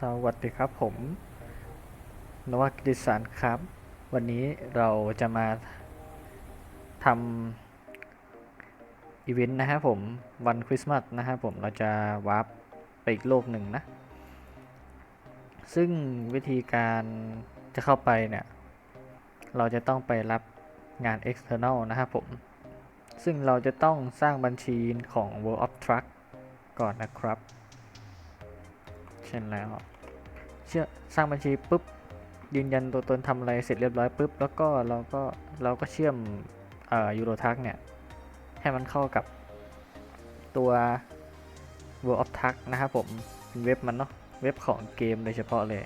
สวัสดีครับผม นวัตกิติสารครับ วันนี้เราจะมาทำอีเวนต์นะครับผมวันคริสต์มาสนะครับผมเราจะวาร์ปไปอีกโลกหนึ่งนะ ซึ่งวิธีการจะเข้าไปเนี่ย เราจะต้องไปรับงาน external นะครับผม ซึ่งเราจะต้องสร้างบัญชีของ World of Truck ก่อนนะครับ เช่นแล้วเชื่อสร้างบัญชีปุ๊บยืนยันตัวตนทำอะไรเสร็จเรียบร้อยปุ๊บแล้วก็เราก็เราก็เชื่อมเอ่อยูโรทักเนี่ยให้มันเข้ากับตัว World of Truck นะครับผมเป็นเว็บมันเนาะเว็บของเกมโดยเฉพาะเลย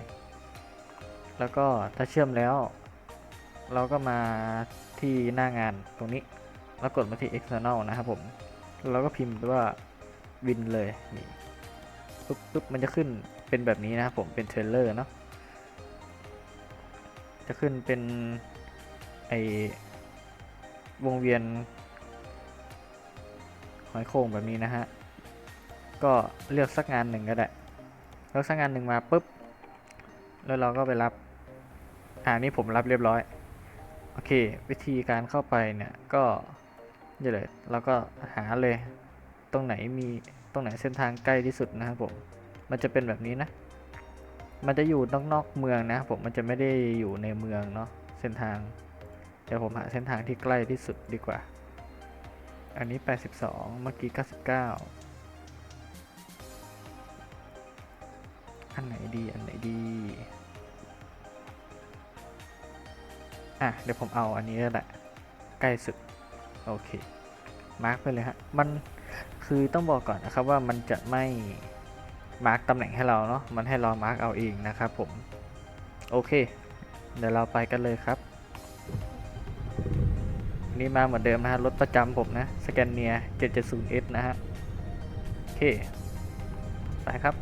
แล้วก็ถ้าเชื่อมแล้ว เราก็มาที่หน้างานตรงนี้ แล้วกดมาที่ external นะครับผมเราก็พิมพ์ว่า win เลยนี่ปุ๊บปุ๊บมันจะขึ้น เป็นแบบนี้นะครับผมเป็นเทรลเลอร์เนาะจะขึ้นเป็นไอวงเวียนหอยโข่งแบบนี้นะฮะ ก็เลือกสักงานหนึ่งก็ได้เลือกสักงานหนึ่งมาปุ๊บ แล้วเราก็ไปรับ อ่านี่ผมรับเรียบร้อย โอเค วิธีการเข้าไปเนี่ยก็นี่เลยเราก็หาเลย ตรงไหนมีตรงไหนเส้นทางใกล้ที่สุดนะครับผม มันจะเป็นแบบนี้นะ มันจะอยู่นอกๆเมืองนะผมมันจะไม่ได้อยู่ในเมืองเนาะเส้นทาง เดี๋ยวผมหาเส้นทางที่ใกล้ที่สุดดีกว่า อันนี้ 82 เมื่อกี้ 99 อันไหนดี อันไหนดี อะ เดี๋ยวผมเอาอันนี้แหละ ใกล้สุด โอเค มาร์กไปเลยฮะ มันคือต้องบอกก่อนนะครับว่ามันจะไม่ มาร์กตำแหน่งให้เราเนาะมันให้เรามาร์กเอาเองนะครับผม โอเค เดี๋ยวเราไปกันเลยครับ นี่มาเหมือนเดิมนะฮะรถประจำผมนะสแกนเนีย 770S นะฮะ โอเค ไปครับ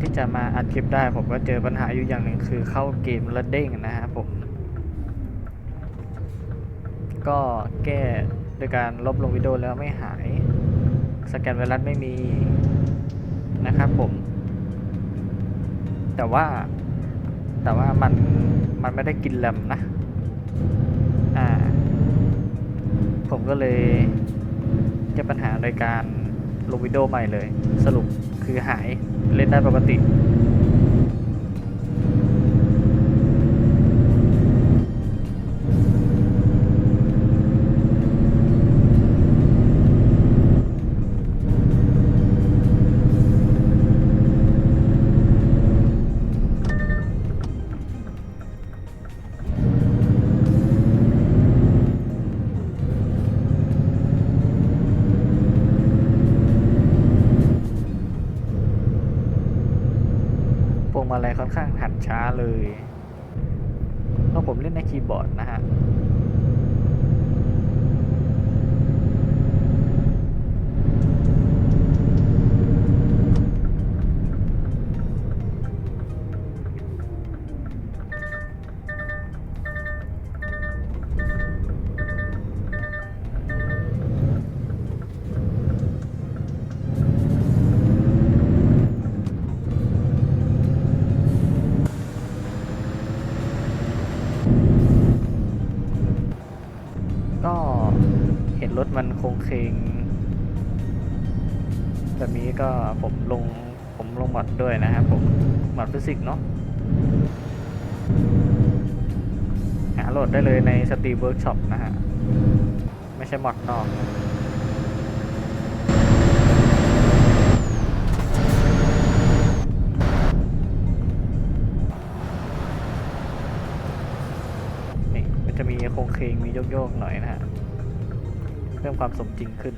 ที่จะมาอัดคลิปได้ผมก็เจอปัญหาอยู่อย่างหนึ่งคือเข้าเกมแล้วเด้งนะฮะผม ก็แก้โดยการลบลงวิดีโอแล้วไม่หาย สแกนไวรัสไม่มีนะครับผม แต่ว่าแต่ว่ามันมันไม่ได้กินแรมนะ อ่า ผมก็เลยแก้ปัญหาโดยการลงวิดีโอใหม่เลย สรุป คือหายเล่นได้ปกติ ช้าเลย ครงเคงแบบนี้ก็ผมลงผมลงหมดด้วยนะครับผมหมดฟิสิกส์เนาะหาโหลดได้เลยใน Steam Workshop นะฮะ ไม่ใช่มอดนอกนี่มันจะมีโครงเคงมีโยกๆหน่อยนะฮะ เพิ่มความสมจริงขึ้น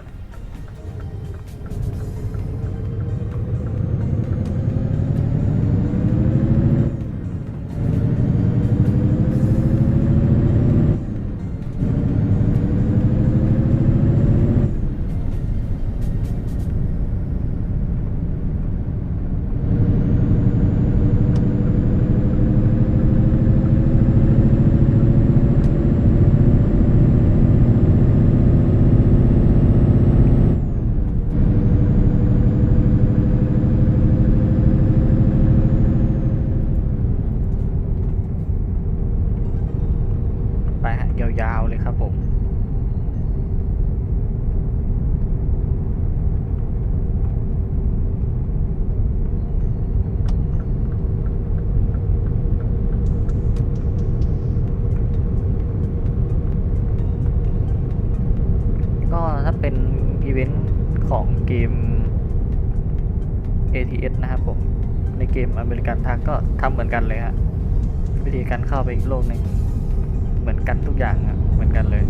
ยาวๆเลยครับผมก็ถ้าเป็นอีเวนต์ของเกม ATS นะครับผม ในเกมอเมริกันทักก็ทำเหมือนกันเลยฮะวิธีการเข้าไปอีกโลกหนึ่ง เหมือนกันทุกอย่างอะเหมือนกันเลย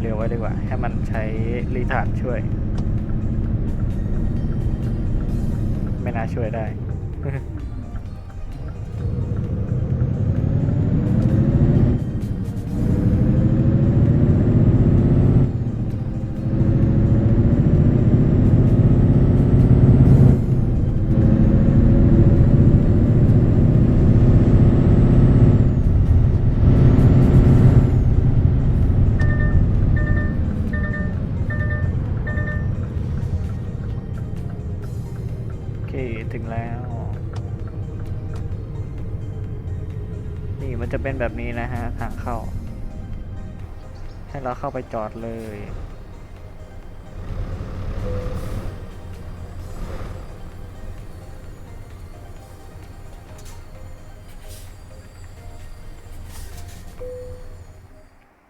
เร็วไว้ดีกว่า ให้มันใช้รีทาร์ดช่วย ไม่น่าช่วยได้ เค ถึงแล้ว นี่มันจะเป็นแบบนี้นะฮะ ทางเข้า ให้เราเข้าไปจอดเลย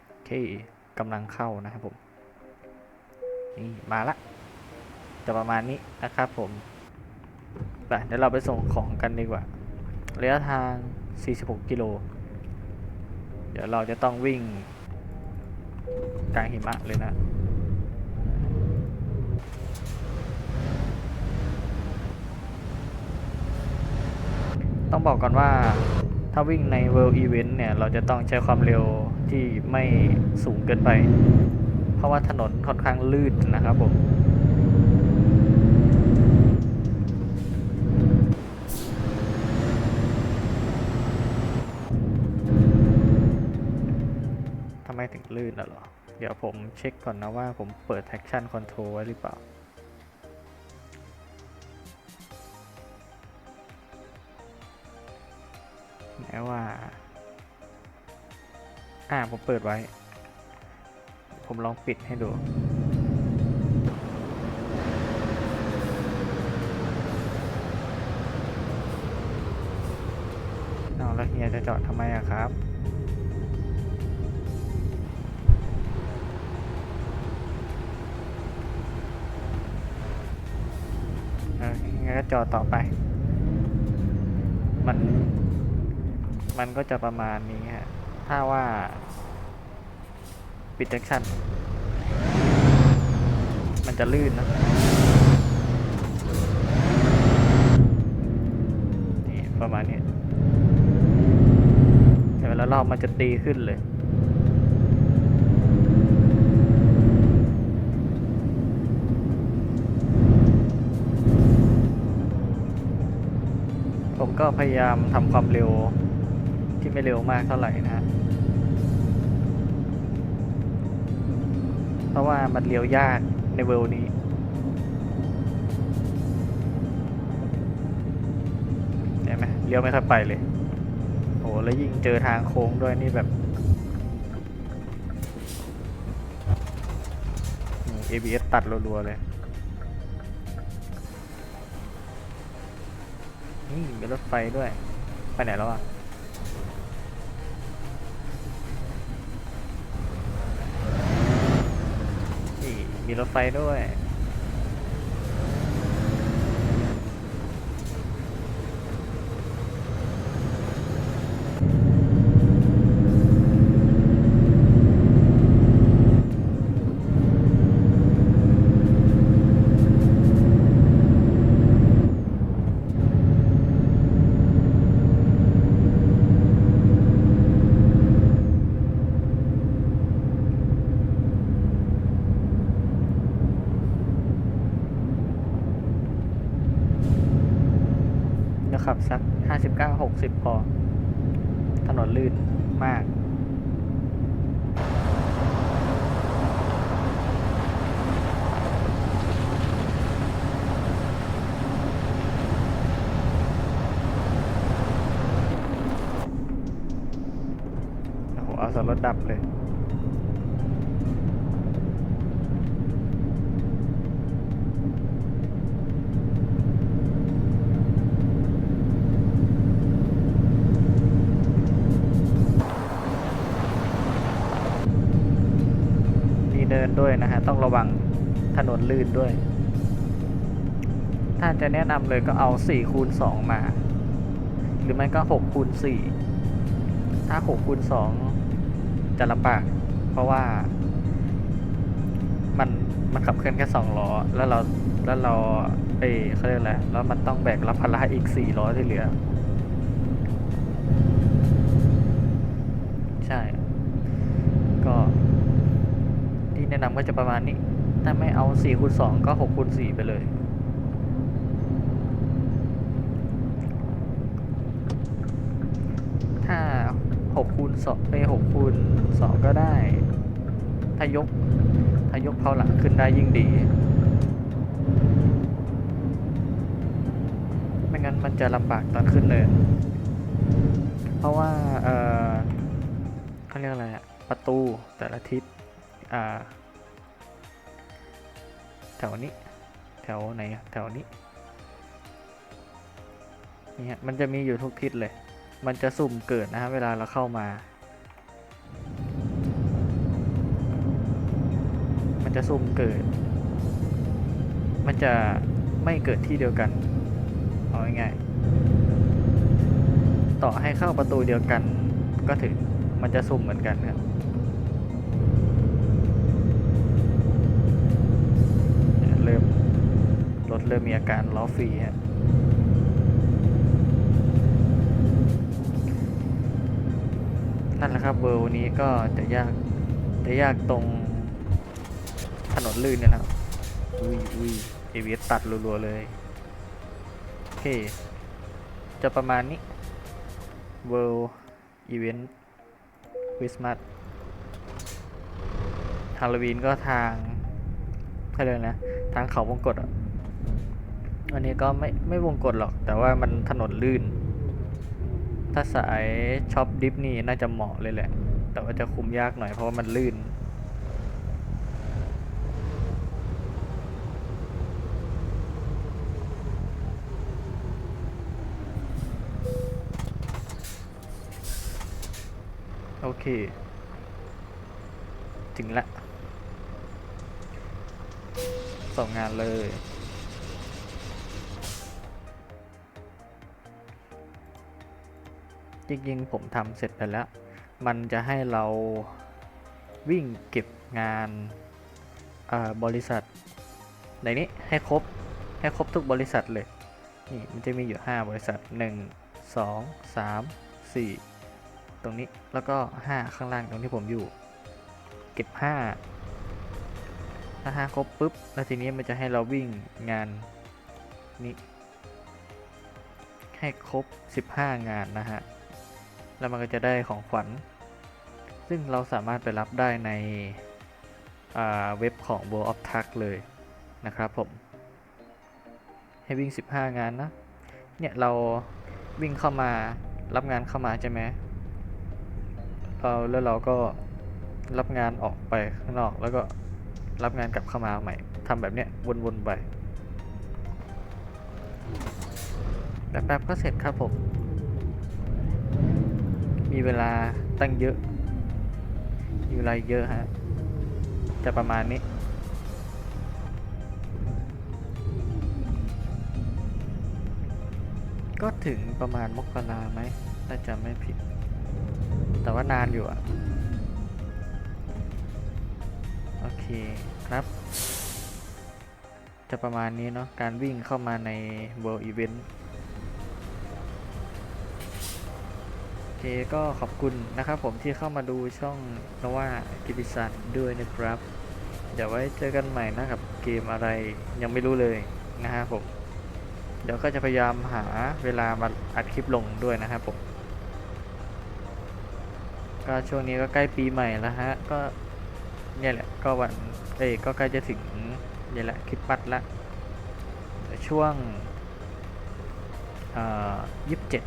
โอเคกำลังเข้านะครับผม นี่ มาละ จะประมาณนี้นะครับผม ไปเดี๋ยวเราไปส่งของกันดีกว่าระยะทาง 46 กิโล เดี๋ยวเราจะต้องวิ่งกลางหิมะเลยนะ ต้องบอกก่อนว่าถ้าวิ่งใน World Event เนี่ย เราจะต้องใช้ความเร็วที่ไม่สูงเกินไป เพราะว่าถนนค่อนข้างลื่นนะครับผม ไม่ถึงลื่นน่ะหรอ เดี๋ยวผมเช็คก่อนนะว่าผมเปิด traction control ไว้หรือเปล่า แม้ว่า อ่า ผมเปิดไว้ ผมลองปิดให้ดูเอาแล้วเฮียจะจอดทำไมอะครับ จอดต่อไป มัน มันก็จะประมาณนี้ฮะ ถ้าว่า ปิด traction มันจะจะลื่นนะนี่ประมาณนี้แต่เวลารอบมันจะตีขึ้นเลย ก็พยายามทำความเร็วที่ไม่เร็วมากเท่าไหร่นะฮะเพราะว่ามันเลี้ยวยากในเวลนี้ เห็นไหมเลี้ยวไม่ค่อยไปเลยโหแล้วยิ่งเจอทางโค้งด้วยนี่แบบอืม ABS ตัดรัวๆเลย นี่มีรถไฟด้วย ไปไหนแล้วอะนี่มีรถไฟด้วย จะขับสักห้าสิบเก้าหกสิบพอ ถนนลื่นมาก โอ้โห เอา สรถดับเลย มีเดินด้วยนะฮะ ต้องระวังถนนลื่นด้วย ถ้าจะแนะนำเลยก็เอา4คูณ2มา หรือไม่ก็6คูณ4ถ้า6คูณ2 จะลำบาก เพราะว่ามันมันขับเคลื่อนแค่2ล้อ แล้วเราแล้วเราเอเขาเรียกอะไรแล้วมันต้องแบกรับภาระอีก4ล้อที่เหลือ ใช่ ก็ที่แนะนำก็จะประมาณนี้ ถ้าไม่เอา4คูณ2ก็6คูณ4ไปเลย ถ้า 6คูณ2ไป6คูณ2ก็ได้ ถ้ายก ถ้ายกเพาหลังขึ้นได้ยิ่งดี ไม่งั้นมันจะลำบากตอนขึ้นเนิน เพราะว่า เออเขาเรียกอะไรอะประตูแต่ละทิศ อ่า แถวนี้ แถวไหน แถวนี้ นี่ฮะ มันจะมีอยู่ทุกทิศเลย มันจะสุ่มเกิดนะฮะเวลาเราเข้ามา มันจะสุ่มเกิด มันจะไม่เกิดที่เดียวกันเอาง่ายๆต่อให้เข้าประตูเดียวกันก็ถึงมันจะสุ่มเหมือนกันครับเริ่มรถเริ่มมีอาการล้อฟรีฮะ นั่นแหละครับเวอร์นี้ก็จะยากจะยากตรงถนนลื่นเนี่ยนะครับอุ้ยอุ้ยเอวีตัดรัวๆเลยโอเค จะประมาณนี้ World Event Christmas ฮาโลวีนก็ทางเขาเรียกอะไรนะ ทางเขาวงกตอะอันนี้ก็ไม่ไม่วงกตหรอก แต่ว่ามันถนนลื่น ถ้าสายช็อปดิฟนี่น่าจะเหมาะเลยแหละ แต่ว่าจะคุมยากหน่อยเพราะว่ามันลื่นโอเค ถึงละส่งงานเลย จริงๆผมทำเสร็จไปแล้ว มันจะให้เราวิ่งเก็บงานบริษัทในนี้ให้ครบให้ครบทุกบริษัทเลย นี่มันจะมีอยู่ 5 บริษัท 1 2 3 4 ตรงนี้แล้วก็ 5 ข้างล่างตรงที่ผมอยู่ เก็บ 5 ถ้า 5 ครบปุ๊บ แล้วทีนี้มันจะให้เราวิ่งงานนี้ให้ครบ 15 งานนะฮะ แล้วมันก็จะได้ของขวัญ ซึ่งเราสามารถไปรับได้ในเว็บของ World of Tag เลยนะครับผม ให้วิ่ง 15 งานนะ เนี่ยเราวิ่งเข้ามารับงานเข้ามาใช่ไหมเราแล้วเราก็รับงานออกไปข้างนอกแล้วก็รับงานกลับเข้ามาใหม่ทำแบบเนี้ยวนๆไปแป๊บๆก็เสร็จครับผม มีเวลาตั้งเยอะ มีเวลาเยอะฮะ จะประมาณนี้ก็ถึงประมาณมกราไหมถ้าจำไม่ผิด แต่ว่านานอยู่อะโอเคครับ จะประมาณนี้เนาะ การวิ่งเข้ามาใน World Event เคก็ขอบคุณนะครับผมที่เข้ามาดูช่องนว่ากิติสันด้วยนะครับ เดี๋ยวไว้เจอกันใหม่นะกับเกมอะไรยังไม่รู้เลยนะฮะผม เดี๋ยวก็จะพยายามหาเวลามาอัดคลิปลงด้วยนะครับผมก็ช่วงนี้ก็ใกล้ปีใหม่แล้วฮะก็เนี่ยแหละก็วันเอ้ยก็ใกล้จะถึงเนี่ยแหละคริดปัดละช่วงอ่อยี่สิบเจ็ด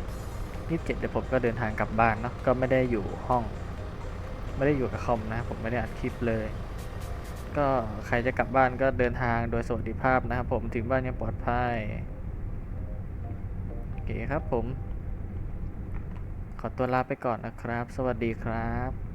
ยี่สิบเจ็ดเดี๋ยวผมก็เดินทางกลับบ้านเนาะก็ไม่ได้อยู่ห้อง ไม่ได้อยู่กับคอมนะผมไม่ได้อัดคลิปเลย ก็ใครจะกลับบ้านก็เดินทางโดยสวัสดิภาพนะครับผมถึงบ้านยังปลอดภัยโอเคครับผม ขอตัวลาไปก่อนนะครับ สวัสดีครับ